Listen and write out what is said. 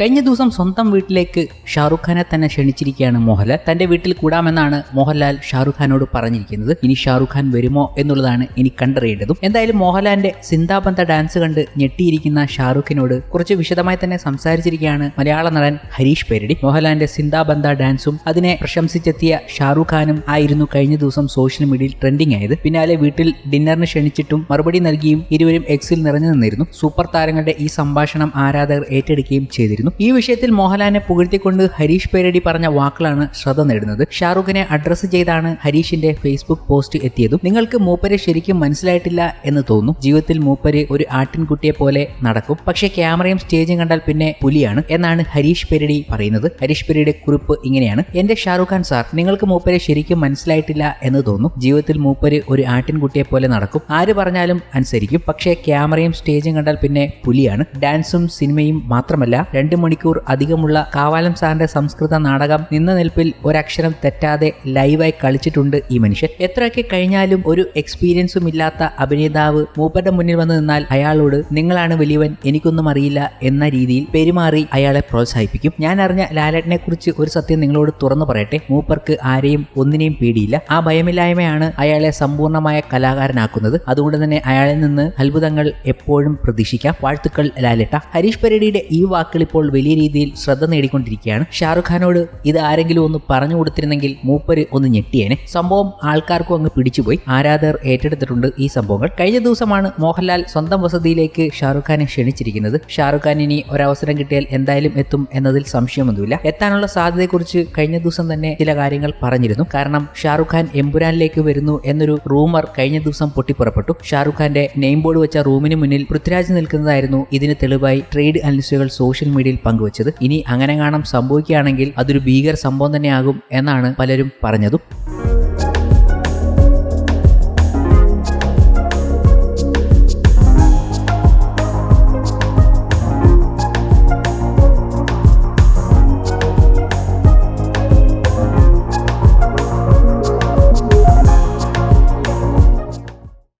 കഴിഞ്ഞ ദിവസം സ്വന്തം വീട്ടിലേക്ക് ഷാറുഖ് ഖാനെ തന്നെ ക്ഷണിച്ചിരിക്കുകയാണ് മോഹൻലാൽ. തന്റെ വീട്ടിൽ കൂടാമെന്നാണ് മോഹൻലാൽ ഷാറുഖ് ഖാനോട് പറഞ്ഞിരിക്കുന്നത്. ഇനി ഷാറുഖ് ഖാൻ വരുമോ എന്നുള്ളതാണ് ഇനി കണ്ടറിയേണ്ടതും. എന്തായാലും മോഹൻലാലിന്റെ സിന്താബന്ധ ഡാൻസ് കണ്ട് ഞെട്ടിയിരിക്കുന്ന ഷാറുഖിനോട് കുറച്ച് വിശദമായി തന്നെ സംസാരിച്ചിരിക്കുകയാണ് മലയാള നടൻ ഹരീഷ് പേരടി. മോഹൻലാലിന്റെ സിന്താബന്ധ ഡാൻസും അതിനെ പ്രശംസിച്ചെത്തിയ ഷാറുഖ് ഖാനും ആയിരുന്നു കഴിഞ്ഞ ദിവസം സോഷ്യൽ മീഡിയയിൽ ട്രെൻഡിംഗ് ആയത്. പിന്നാലെ വീട്ടിൽ ഡിന്നറിന് ക്ഷണിച്ചിട്ടും മറുപടി നൽകിയും ഇരുവരും എക്സിൽ നിറഞ്ഞു നിന്നിരുന്നു. സൂപ്പർ താരങ്ങളുടെ ഈ സംഭാഷണം ആരാധകർ ഏറ്റെടുക്കുകയും ചെയ്തിരുന്നു. ഈ വിഷയത്തിൽ മോഹൻലാലിനെ പുകഴ്ത്തിക്കൊണ്ട് ഹരീഷ് പേരടി പറഞ്ഞ വാക്കുകളാണ് ശ്രദ്ധ നേടുന്നത്. ഷാറുഖിനെ അഡ്രസ്സ് ചെയ്താണ് ഹരീഷിന്റെ ഫേസ്ബുക്ക് പോസ്റ്റ് എത്തിയതും. നിങ്ങൾക്ക് മൂപ്പരെ ശരിക്കും മനസ്സിലായിട്ടില്ല എന്ന് തോന്നും. ജീവിതത്തിൽ മൂപ്പര് ഒരു ആട്ടിൻകുട്ടിയെ പോലെ നടക്കും. പക്ഷേ ക്യാമറയും സ്റ്റേജും കണ്ടാൽ പിന്നെ പുലിയാണ് എന്നാണ് ഹരീഷ് പെരടി പറയുന്നത്. ഹരീഷ് പെരടിയുടെ കുറിപ്പ് ഇങ്ങനെയാണ്. എന്റെ ഷാറുഖ് ഖാൻ സാർ നിങ്ങൾക്ക് മൂപ്പരെ ശരിക്കും മനസ്സിലായിട്ടില്ല എന്ന് തോന്നും. ജീവിതത്തിൽ മൂപ്പര് ഒരു ആട്ടിൻകുട്ടിയെ പോലെ നടക്കും. ആര് പറഞ്ഞാലും അനുസരിക്കും. പക്ഷേ ക്യാമറയും സ്റ്റേജും കണ്ടാൽ പിന്നെ പുലിയാണ്. ഡാൻസും സിനിമയും മാത്രമല്ല രണ്ട് മണിക്കൂർ അധികമുള്ള കാവാലം സാറിന്റെ സംസ്കൃത നാടകം നിന്ന നിൽപ്പിൽ ഒരക്ഷരം തെറ്റാതെ ലൈവായി കളിച്ചിട്ടുണ്ട് ഈ മനുഷ്യൻ. എത്രയൊക്കെ കഴിഞ്ഞാലും ഒരു എക്സ്പീരിയൻസും ഇല്ലാത്ത അഭിനേതാവ് മൂപ്പരുടെ മുന്നിൽ വന്ന് നിന്നാൽ അയാളോട് നിങ്ങളാണ് വലിയവൻ എനിക്കൊന്നും അറിയില്ല എന്ന രീതിയിൽ പെരുമാറി അയാളെ പ്രോത്സാഹിപ്പിക്കും. ഞാൻ അറിഞ്ഞ ലാലേട്ടനെ കുറിച്ച് ഒരു സത്യം നിങ്ങളോട് തുറന്നു പറയട്ടെ. മൂപ്പർക്ക് ആരെയും ഒന്നിനെയും പേടിയില്ല. ആ ഭയമില്ലായ്മയാണ് അയാളെ സമ്പൂർണമായ കലാകാരനാക്കുന്നത്. അതുകൊണ്ട് തന്നെ അയാളിൽ നിന്ന് അത്ഭുതങ്ങൾ എപ്പോഴും പ്രതീക്ഷിക്കാം. വാഴ്ത്തുക്കൾ ലാലേട്ട. ഹരീഷ് പരേഡിയുടെ ഈ വാക്കുകൾ ഇപ്പോൾ വലിയ രീതിയിൽ ശ്രദ്ധ നേടിക്കൊണ്ടിരിക്കുകയാണ്. ഷാറുഖ് ഖാനോട് ഇത് ആരെങ്കിലും ഒന്ന് പറഞ്ഞു കൊടുത്തിരുന്നെങ്കിൽ മൂപ്പര് ഒന്ന് ഞെട്ടിയേനെ. സംഭവം ആൾക്കാർക്കും അങ്ങ് പിടിച്ചുപോയി. ആരാധകർ ഏറ്റെടുത്തിട്ടുണ്ട് ഈ സംഭവങ്ങൾ. കഴിഞ്ഞ ദിവസമാണ് മോഹൻലാൽ സ്വന്തം വസതിയിലേക്ക് ഷാറുഖ് ഖാനെ ക്ഷണിച്ചിരിക്കുന്നത്. ഷാറുഖ് ഖാൻ ഇനി ഒരവസരം കിട്ടിയാൽ എന്തായാലും എത്തും എന്നതിൽ സംശയമൊന്നുമില്ല. എത്താനുള്ള സാധ്യതയെക്കുറിച്ച് കഴിഞ്ഞ ദിവസം തന്നെ ചില കാര്യങ്ങൾ പറഞ്ഞിരുന്നു. കാരണം ഷാറുഖ് ഖാൻ എമ്പുരാനിലേക്ക് വരുന്നു എന്നൊരു റൂമർ കഴിഞ്ഞ ദിവസം പൊട്ടിപ്പുറപ്പെട്ടു. ഷാറുഖ് ഖാന്റെ നെയിം ബോർഡ് വെച്ച റൂമിന് മുന്നിൽ പൃഥ്വിരാജ് നിൽക്കുന്നതായിരുന്നു ഇതിന് തെളിവായി ട്രേഡ് അനലിസ്റ്റുകൾ സോഷ്യൽ മീഡിയയിൽ പങ്കുവച്ചത്. ഇനി അങ്ങനെ കാണാൻ സംഭവിക്കുകയാണെങ്കിൽ അതൊരു ഭീകര സംഭവം തന്നെയാകും എന്നാണ് പലരും പറഞ്ഞതും.